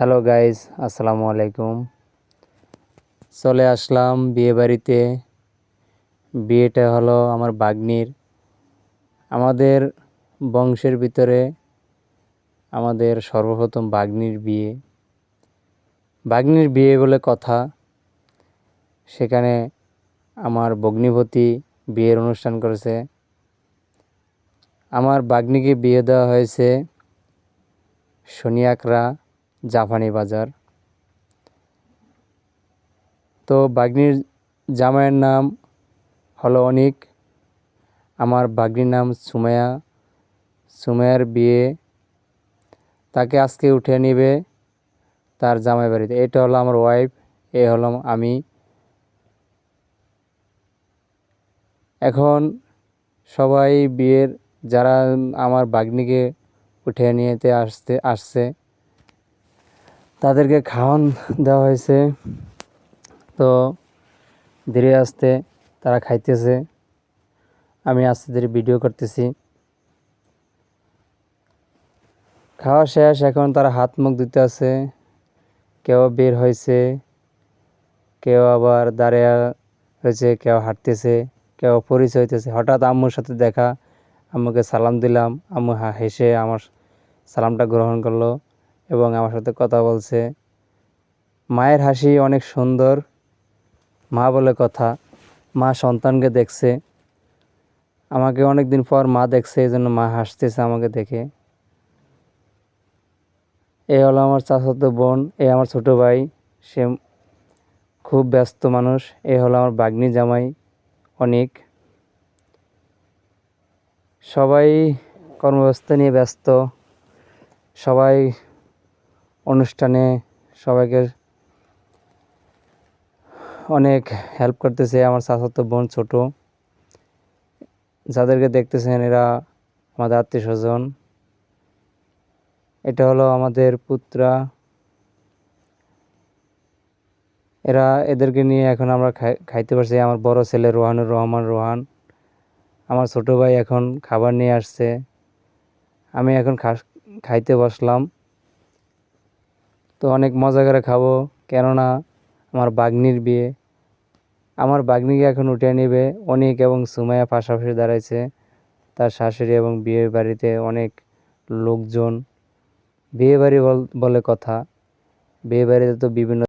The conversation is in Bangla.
হ্যালো গাইজ আসসালামু আলাইকুম চলে আসলাম বিয়ে বাড়িতে। বিয়েটা হলো আমার বাগ্নির। আমাদের বংশের ভিতরে আমাদের সর্বপ্রথম বাগ্নির বিয়ে। বাগ্নির বিয়ে বলে কথা। সেখানে আমার ভগ্নিপতি বিয়ের অনুষ্ঠান করেছে। আমার বাগ্নিকে বিয়ে দেওয়া হয়েছে শনিয়াকরা জাপানি বাজার। তো বাগ্নির জামাইয়ের নাম হলো অনিক, আমার বাগ্নির নাম সুমায়া সুমায়ার বিয়ে তাকে আজকে উঠে নেবে তার জামাই বাড়িতে। এটা হলো আমার ওয়াইফ এ হলো আমি। এখন সবাই বিয়ের, যারা আমার বাগ্নিকে উঠে নিয়েতে আসতে, আসছে তাদেরকে খাওয়ান দেওয়া হয়েছে। তো ধীরে আস্তে তারা খাইতেছে। আমি আস্তে ধীরে ভিডিও করতেছি। খাওয়া শেষ, এখন তারা হাত মুখ দিতে আছে। কেউ বের হয়েছে, কেউ আবার দাঁড়িয়ে হয়েছে কেউ হাঁটতেছে, কেউ পরিচয় হইতেছে। হঠাৎ আম্মুর সাথে দেখা, আম্মুকে সালাম দিলাম। আম্মু হেসে আমার সালামটা গ্রহণ করল। এবং আমার সাথে কথা বলছে। মায়ের হাসি অনেক সুন্দর। মা বলে কথা, মা সন্তানকে দেখছে। আমাকে অনেক দিন পর মা দেখছে এই জন্য মা হাসতেছে আমাকে দেখে। এ হলো আমার চাচাতো বোন, এ আমার ছোটো ভাই, সে খুব ব্যস্ত মানুষ, এ হলো আমার বাগ্নি জামাই, অনেক। সবাই কর্মব্যস্ত নিয়ে ব্যস্ত, সবাই অনুষ্ঠানে সবাইকে অনেক হেল্প করতেছে। আমার চাচাতো বোন ছোট। যাদেরকে দেখতেছেন এরা আমাদের আত্মীয় স্বজন এটা হলো আমাদের পুত্রা। এরা এদেরকে নিয়ে এখন আমরা খাইতে পারছি। আমার বড় ছেলে রোহানুর রহমান রোহান। আমার ছোট ভাই এখন খাবার নিয়ে আসছে। আমি এখন খাস, খাইতে বসলাম। তো অনেক মজা করে খাব। কেননা আমার বাগ্নির বিয়ে। আমার বাগ্নিকে এখন উঠিয়ে নেবে অনেক এবং সুমায়া পাশাপাশি দাঁড়াইছে। তার শাশুড়ি এবং বিয়ে বাড়িতে অনেক লোকজন। বিয়ে বাড়ি বলে কথা। বিয়ে বাড়িতে তো বিভিন্ন